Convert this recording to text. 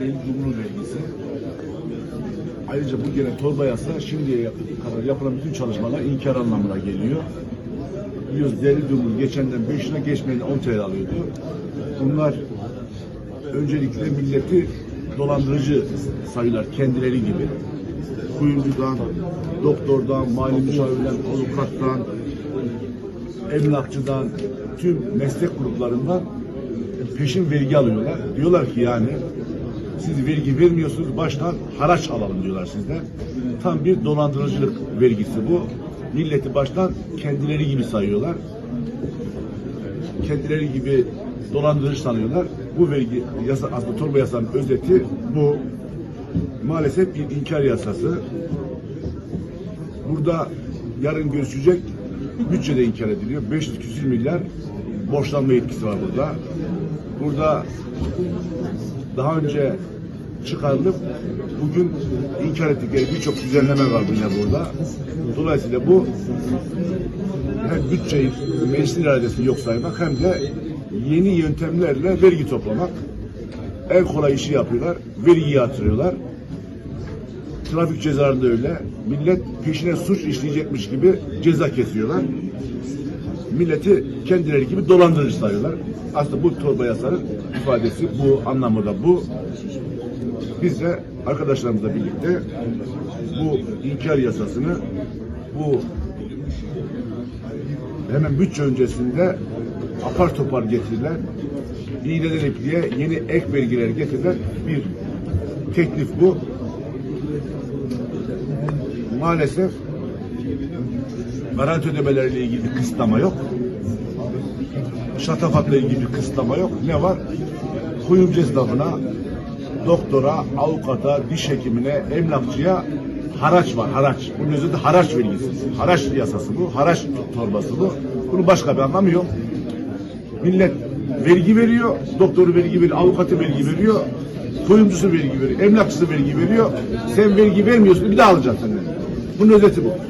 el cumhur vergisi. Ayrıca bu gelen torba yasa şimdiye kadar yapılan bütün çalışmalar inkar anlamına geliyor. Biliyoruz deri cumhur geçenden 5 lira geçmeyeni 10 TL alıyordu. Bunlar öncelikle milleti dolandırıcı sayılar kendileri gibi. Kuyumcudan, doktordan, mali müşavirden, avukattan, emlakçıdan, tüm meslek gruplarından peşin vergi alıyorlar. Diyorlar ki yani siz vergi vermiyorsunuz baştan haraç alalım diyorlar sizden. Tam bir dolandırıcılık vergisi bu. Milleti baştan kendileri gibi sayıyorlar. Kendileri gibi dolandırıcı sanıyorlar. Bu vergi yasa aslında torba yasanın özeti bu. Maalesef bir inkar yasası. Burada yarın görüşecek bütçede inkar ediliyor. 500 küsür milyar borçlanma yetkisi var burada. Burada daha önce çıkarılıp bugün inkar ettikleri birçok düzenleme var yine burada. Dolayısıyla bu hem bütçeyi meclisin iradesini yok saymak hem de yeni yöntemlerle vergi toplamak. En kolay işi yapıyorlar. Vergiyi yatırıyorlar. Trafik cezalarında öyle. Millet peşine suç işleyecekmiş gibi ceza kesiyorlar. Milleti kendileri gibi dolandırıcı sayıyorlar. Aslında bu torba yasanın ifadesi bu, anlamı da bu. Biz de arkadaşlarımızla birlikte bu inkar yasasını bu hemen bütçe öncesinde apar topar getirilen iğneden ipliğe yeni ek vergiler getirilen bir teklif bu. Maalesef garanti ödemeleriyle ilgili bir kısıtlama yok. Şatafatla ilgili bir kısıtlama yok. Ne var? Kuyumcu esnafına, doktora, avukata, diş hekimine, emlakçıya haraç var, haraç. Bunun özünde haraç vergisi. Haraç yasası bu, haraç torbası bu. Bunun başka bir anlamı yok. Millet vergi veriyor, doktoru vergi veriyor, avukatı vergi veriyor, kuyumcusu vergi veriyor, emlakçısı vergi veriyor. Sen vergi vermiyorsun, bir daha alacaksın. Bunun özeti bu.